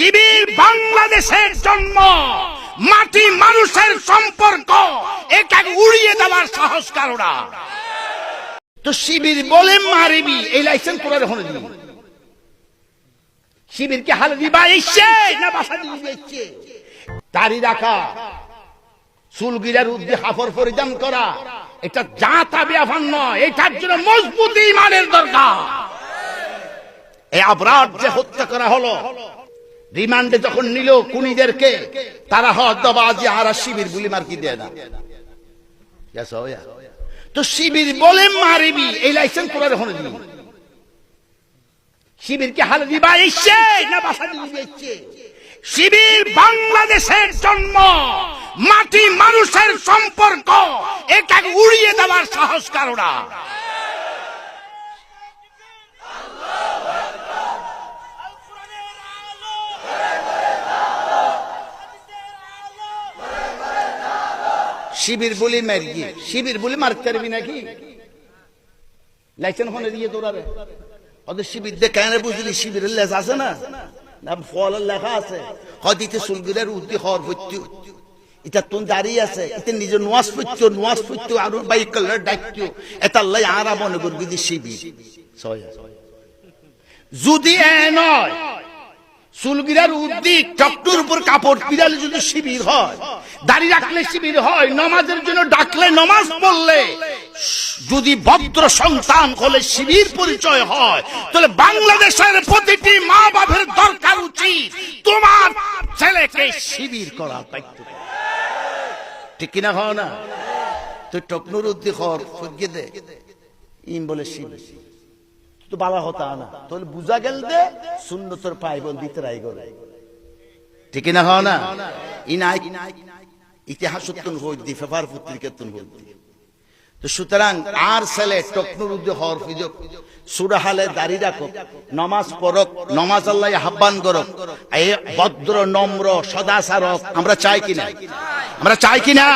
শিবির বাংলাদেশের জন্ম, মাটি মানুষের সম্পর্ক, এটাকে উড়িয়ে দেওয়ার সাহস কারোরা তো শিবির বলে মারিবি, এই লাইসেন্স করে হনে দিবি শিবির কি হাল দিবা এসছে না বাসা এসছে? দাড়ি রাখা চুলগিরার উদ্দি হাফর পরিধান করা, এটা যা তা ব্যাপার নয়, এটার জন্য মজবুত ইমানের দরকার। এই আবরার যে হত্যা করা হলো রিমান্ডে যখন নিল কুনিদেরকে, তারা হদ্দাবাজি আর শিবির গুলি মার্কি দেয় না. তো শিবির বলে মারিবি, এই লাইসেন্স করে হনে দিবি। শিবির কি হাল দিবা এসছে না বাসা দিবি শিবির বাংলাদেশের জন্ম, মাটি মানুষের সম্পর্ক, এটাকে উড়িয়ে দেওয়ার সাহস কারোরা শিবির বলি মারি শিবির বলি মারতে পারবি নাকি? লাইসেন্স হনে দিয়ে দৌড়াবে ওদের শিবির দিয়ে কেন বুঝলি, শিবিরের লেজ আছে না? না, ফলের লেখা আছে। ইতে সুলগিরের উদ্দি হর ভর্তি। এটা তোন দাঁড়িয়ে আছে, এটা নিজে নোয়াজ ফুটতো নোয়াজ ফুটতো আর বাইক কালার ডাকতো। এটা লাই আরা মনে করবি শিবির। যদি এ নয় চুলগিরার উদ্দিক টকটুর উপর কাপড় পিরালে যদি শিবির হয়, দাড়ি রাখলে শিবির হয়, নমাজের জন্য ডাকলে নমাজ পড়লে, যদি ভদ্র সন্তান হলে শিবির পরিচয় হয়, তাহলে বাংলাদেশের প্রতিটি মা বাপের দরকার উচিত তোমার ছেলেকে শিবির করা দায়িত্ব। ঠিক কিনা হয় না? তুই টকনুর উদ্দিক হর দে ইম বলে শিবির। তো বাবা হতা না। তাহলে বুঝা গেল দে শূন্য তোর পাইবল দিতে রাই করে। ঠিক না হও না? ইনাই ইতিহাস উত্তন হই দি ফেফার পত্রিকা তুন হই দি তো সুতরাং আর ছেলে টকনুর উদ্দে হর ফিজক সুরাহালে দাড়ি রাখো নমাজ পড়ক নমাজ আল্লাহ আহ্বান করক এই ভদ্র নম্র সদাচারক আমরা চাই কিনা? আমরা চাই কিনা?